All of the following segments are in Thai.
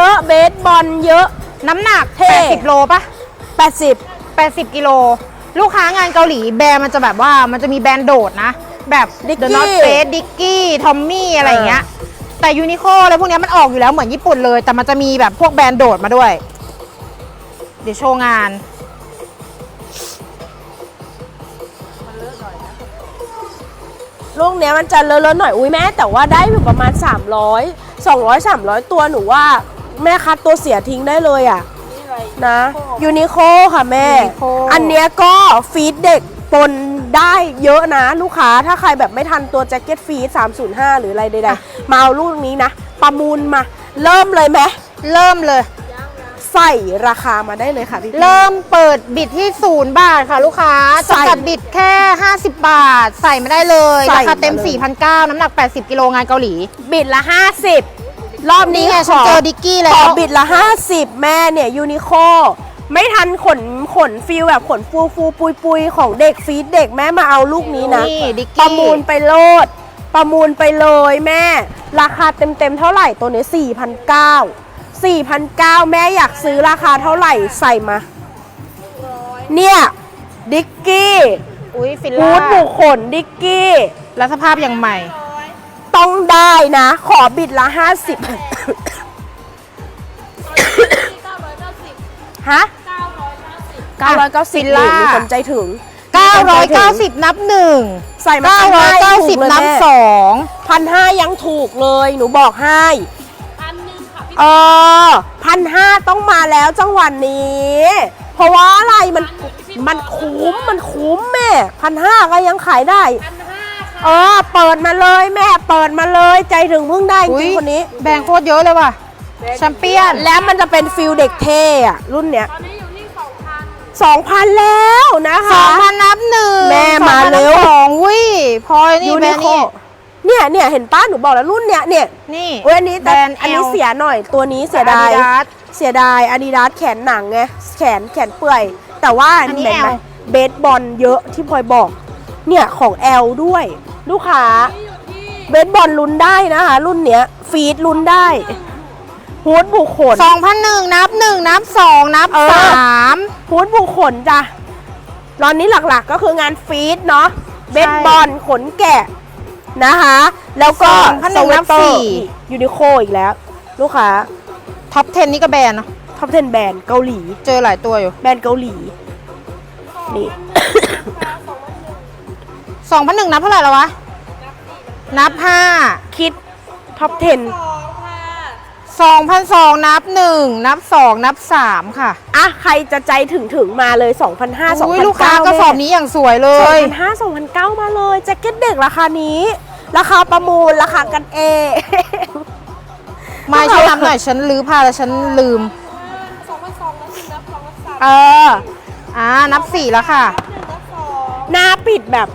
ยอะเบสบอลเยอะ น้ำหนักเท่80 โลปะ80 80 กิโล ลูกค้างานเกาหลีแบรนด์มันจะแบบว่ามันจะมีแบรนด์โดดนะ แบบ Dickie The North Face Dickie Tommy อะไรอย่างเงี้ย แต่ยูนิโคอะไรพวกเนี้ยมันออกอยู่แล้วเหมือนญี่ปุ่นเลย แต่มันจะมีแบบพวกแบรนด์โดดมาด้วย เดี๋ยวโชว์งาน ลูกเนี้ยมันจะเลอะๆหน่อยอุ้ยแม่แต่ว่าได้อยู่ประมาณ 300 200 300 ตัวหนูว่า แม่คัดตัวเสียทิ้งได้เลยอะนะยูนิโคค่ะแม่ Uniqlo อันเนี้ยก็ฟีดเด็กปนได้เยอะนะลูกค้าถ้าใครแบบไม่ทันตัวแจ็คเก็ตฟีด305 หรืออะไรใดๆมาเอาลูกนี้นะ ประมูลมา เริ่มเลยไหมเริ่มเลย ใส่ราคามาได้เลยค่ะพี่ๆเริ่มเปิดบิดที่ศูนย์บาทค่ะลูกค้าใส่จำกัดบิดแค่ 50 บาท ใส่ไม่ได้เลย ใส่ราคาเต็ม มาเลย 4,900 น้ำหนัก 80 กิโลงานเกาหลี บิดละ 50 รอบนี้นี่ไงขฉันอเจอดิกกี้แล้ขอวบิดละ 50 แม่เนี่ยยูนิโคไม่ทันขนขนฟิลแบบขนฟูฟูปุยปุยของเด็กฟีดเด็กแม่มาเอาลูกนี้นะนี่ดิกปกี้ระมูลไปโลด ประมูลไปเลยแม่ ราคาเต็มๆเท่าไหร่ตัวนี้4,900 4,900แม่อยากซื้อราคาเท่าไหร่ใส่มา เนี่ยดิกกี้อุ้ยฟิลฮูล่าดบุคคลดิกกี้ แล้วสภาพอย่างใหม่ ต้องได้นะ ขอบิดละ50ฮะ990ฟิลล่ามีคนใจถึง 990 นับหนึ่งใส่มา990990 นับสองพันห้ายังถูกเลย หนูบอกให้เออพันห้าต้องมาแล้วจังหวันนี้ เพราะว่าอะไรมันมันคุ้มมันคุ้มแม่พันห้าก็ยังขายได้ เออ เปิดมาเลยแม่เปิดมาเลยใจถึงเพิ่งได้จอุ๊ริยงๆคนนี้ แบงโคตรเยอะเลยว่ะแชมเปี้ยนแล้วมันจะเป็นฟิลเด็กเท่อะรุ่นเนี้ยสองพันแล้วนะคะ2,000นับหนึ่งแม่มาเร็วสองวิพลอยนี่ยูแบรนินด์โคนี่เนี่ยเนี่ยเห็นป้าหนูบอกแล้วรุ่นเนี้ยเนี่ยนี่เว้ยอันนี้แต่แบรนด์อันนี้ L เสียหน่อยตัวนี้เสียดาย Adidas เสียดายอาดิดาสแขนหนังไงแขนแขนเปื่อย แต่ว่าอันนี้เห็นไหม L เบสบอลเยอะที่พลอยบอก เนี่ยของ L ด้วย ลูกค้าเบสบอลลุ้นได้นะคะ รุ่นเนี้ย ฟีดลุ้นได้ฮูดบุคคล2,001นับหนึ่งนับสองนับเออสามฮูดบุคคลจ้ะตอนนี้หลักๆก็คืองานฟีดเนาะเบสบอลขนแกะนะคะ แล้วก็2,001สเวนัตบเตอสี่ร์ยูนิโคอีกแล้ว ลูกค้าท็อป 10 นี่ก็แบรนด์เนาะท็อป 10 แบรนด์เกาหลี เจอหลายตัวอยู่ แบรนด์เกาหลี นี่2,001นับเท่าไหร่แล้ววะ นับคิดท็อป 10 5 2,002นับ 1 นับ 2 นับ 3 ค่ะอะ ใครจะใจถึงถึงมาเลย 2,500อุ้ย2,900ลูกค้ากระสอบนี้อย่างสวยเลย 2,500 2,900 มาเลยแจ็คเก็ตเด็กราคานี้ ราคาประมูล ราคากันเองไม่ช่วยทำหน่อย ฉันลือผ้าแล้วฉันลืมเออ อ่า นับ 4 แล้วค่ะ หน้าปิดแบบ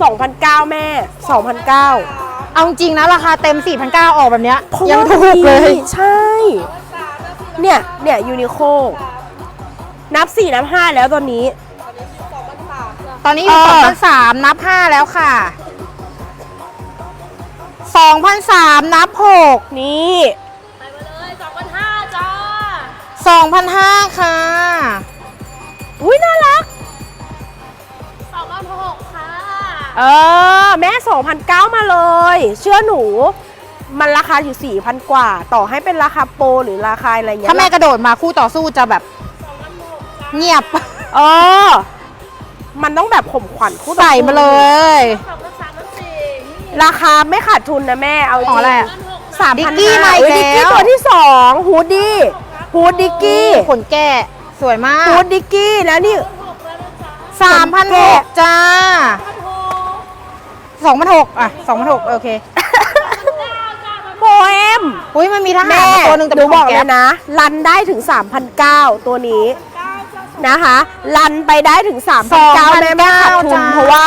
2,900แม่2,900เอาจริงนะ ราคาเต็ม 4,900 ออกแบบเนี้ย เพราะยังว่าถูกเลยดีใช่ เนี่ย เนี่ยยูนิโคนับ 4 นับ 5 แล้วตอนนี้ ตอนนี้อยู่เออ 2,003นับ 5 แล้วค่ะ2,003นับ 6 นี่2,005ค่ะอุ้ยน่ารักเออ แม่2,009มาเลย เชื่อหนู มันราคาอยู่ 4,000 กว่า ต่อให้เป็นราคาโปรหรือราคาอะไรเงี้ยถ้าแม่กระโดดมาคู่ต่อสู้จะแบบเงียบ เออ มันต้องแบบข่มขวัญคู่ต่อใส่สู้มาเลยราคาไม่ขาดทุนนะแม่ เอาจอ๋อริอะไรงอะสามพันดิกกี้มาอีกดิกกี้แล้ว ตัวที่สองฮูดดี้ฮูดดิกกี้ขนแกะสวยมากฮูดดิกกี้แล้วนี่3,006จ้า 2,006อะ2,006โอเคโปเอมอุ้ยมันมีทหารแม่มาตัวหนึ่งแต่หนูเป็นบขออกงเลแก๊ยปนะ รันได้ถึง3,900ตัวนี้นะคะ รันไปได้ถึง3,900แม่ไม่ขาดทุนจ้าเพราะว่า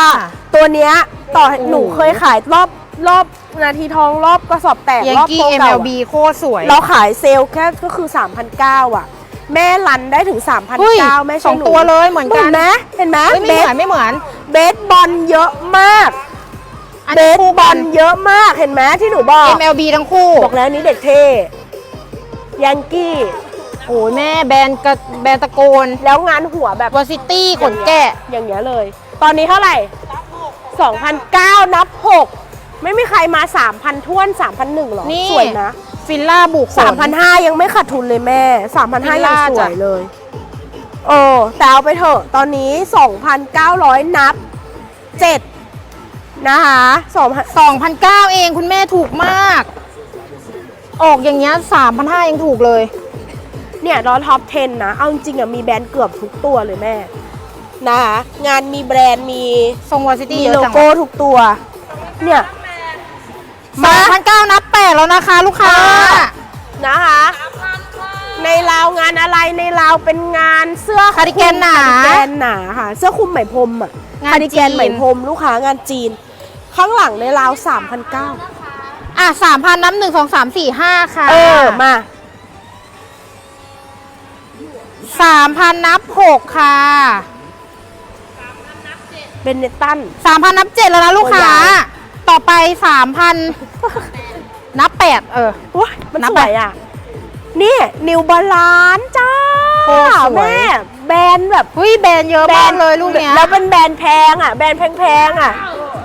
ตัวเนี้ยต่อหนูเคยขายรอบรอบนาทีทองรอบกระสอบแตกยังรอบกี้โตเก่า MLB โคตรสวย เราขายเซลล์แค่ก็คือ3,900อะ แม่รันได้ถึง เฮ้ย3,900แม่สใช่องหนูตัวเลยเหมือนกัน เห็นไหมเห็นไหมเฮ้ยไม่เบเหสมือนไม่เหมือน เบสบอลเยอะมากอัน เบนี้สคู่บบออลลเยอะมากเห็นไหมที่หนูบอก MLB ทั้งคู่บอกแล้วนี้เด็กเท่ยังกี้ โอ้ยแม่แบรนด์กระแบรนด์ตะโกนแล้วงานหัวแบบวอซิตี้ขนแกะ อย่างเงี้ยเลย ตอนนี้เท่าไหร่2,009นับ 6 ไม่มีใครมา 3,000ท้วน 3,001หรอ นี่ สวยนะ ฟิลล่าบุกขน3,500ยังไม่ขาดทุนเลยแม่3,500ยังสวยเลย โอ้แต่เอาไปเถอะ ตอนนี้ 2,900 นับ 7 นะคะ2,000 2,009เองคุณแม่ถูกมาก ออกอย่างเงี้ย3,500ยังถูกเลย เนี่ยรอท็อป 10 นะ เอาจริงๆอะมีแบรนด์เกือบทุกตัวเลยแม่ นะคะงานมีแบรนด์มีทรงวอซิตี้มีเยอะโลจังโก้ทุกตัว เนี่ย มา 2,009นับแปดแล้วนะคะ ลูกค้านะคะ ในราวงานอะไรในราวเป็นงานเสื้อคาร์ดิแกนหนาคาร์ดิแกนหนาค่ะ เสื้อคลุมไหมพรมอะงานคาร์ดิแกนจีน ไหมพรมลูกค้างานจีน ข้างหลังในราว3,900อะ3,000นับ1 2 3 4 5ค่ะเออมา3,000นับ6ค่ะเบนเนตัน3,000นับ7แล้วนะลูกค้าตัวยาวต่อไป3,000นับ8เออว้ายมันนับสไปวยอะ นี่นิวบาลานจ้าโคตรสวยแม่แบรนด์แบบเฮ้ยแบรนด์เยอะมากเลยลูกเนี้ย แล้วเป็นแบรนด์แพงอะ แบรนด์แพงๆอะ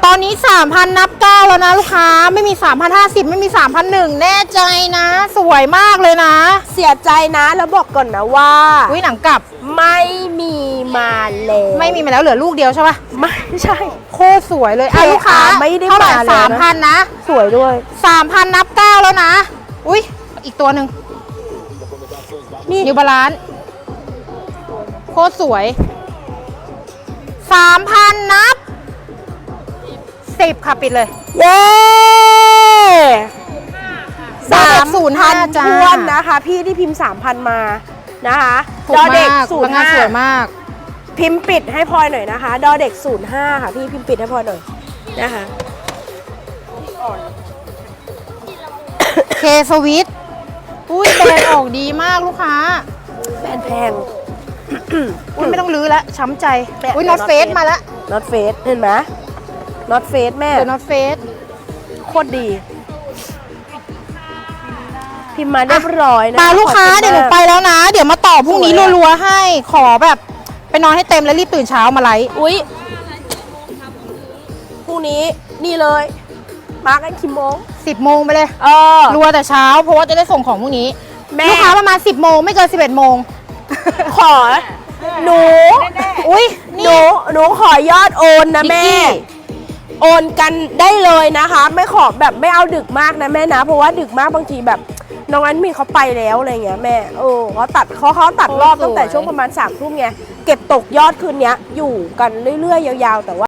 ตอนนี้ 3,000 นับ9แล้วนะลูกค้า ไม่มี 3,050 ไม่มี 3,001 แน่ใจนะ สวยมากเลยนะ เสียใจนะแล้วบอกก่อนนะว่า อุ้ยหนังกลับ ไม่มีมาแล้วไม่มีมาแล้วเหลือลูกเดียวใช่ปะไม่ใช่ โคตรสวยเลยอะ KR ลูกค้าไม่ได้เท่าไหร่มาเลยนะ สามพันนะ สวยด้วยสามพันนับเก้าแล้วนะ อุ้ยอีกตัวหนึ่งนี่ นิวบาลานโคตรสวยสามพันนับ สิบค่ะ ปิดเลย เย้สามศูนย์ห้าจ้า ทวนนะคะ พี่ที่พิมพ์3,000มานะคะถูกดอเด็กมากศูนพนัย์กงานห้าสวยมาก พิมพ์ปิดให้พลอยหน่อยนะคะดอเด็ก05ค่ะ พี่พิมพ์ปิดให้พลอยหน่อยนะคะ เคสวิตอุ้ยแบรนด์ออกดีมากลูกค้า แบรนด์แพง อุ้ยไม่ต้องลื้อแล้วช้ำใจแบรนด์อุ้ยเดี๋น็ยอวตเฟส North Face มาแล้วน็อตเฟสเห็นไหม น็อตเฟสแม่เดี๋ยวน็อตเฟสโคตรดี พิมพ์มาเรียบร้อยนะมาลูกค้าขอบณเดี๋ยวหนูมกไปแล้วนะ เดี๋ยวมาต่อพรุ่งนี้สวยอะ รัวๆให้ ขอแบบ ไปนอนให้เต็มแล้วรีบตื่นเช้ามาไลฟ์อุ๊ยพรุ่งนี้นี่เลย มากันกี่โมงสิบโมงไปเลย เออ รัวแต่เช้า เพราะว่าจะได้ส่งของพรุ่งนี้ แม่ ลูกค้าประมาณ10โมงไม่เกิน11โมงขอ หนู อุ้ยหนี่ นู หนูขอยอดโอนนะนิกแม่กี้ โอนกันได้เลยนะคะ ไม่ขอแบบไม่เอาดึกมากนะแม่นะ เพราะว่าดึกมากบางทีแบบน้องอันมีเขาไปแล้วอะไรเงี้ยแม่เออเขาตัดเขาเขาตัดรอบตั้งแต่ช่วงประมาณสามทุ่มไงเก็บตกยอดคืนเนี้ยอยู่กันเรื่อยๆ ยาวๆ แต่ว่า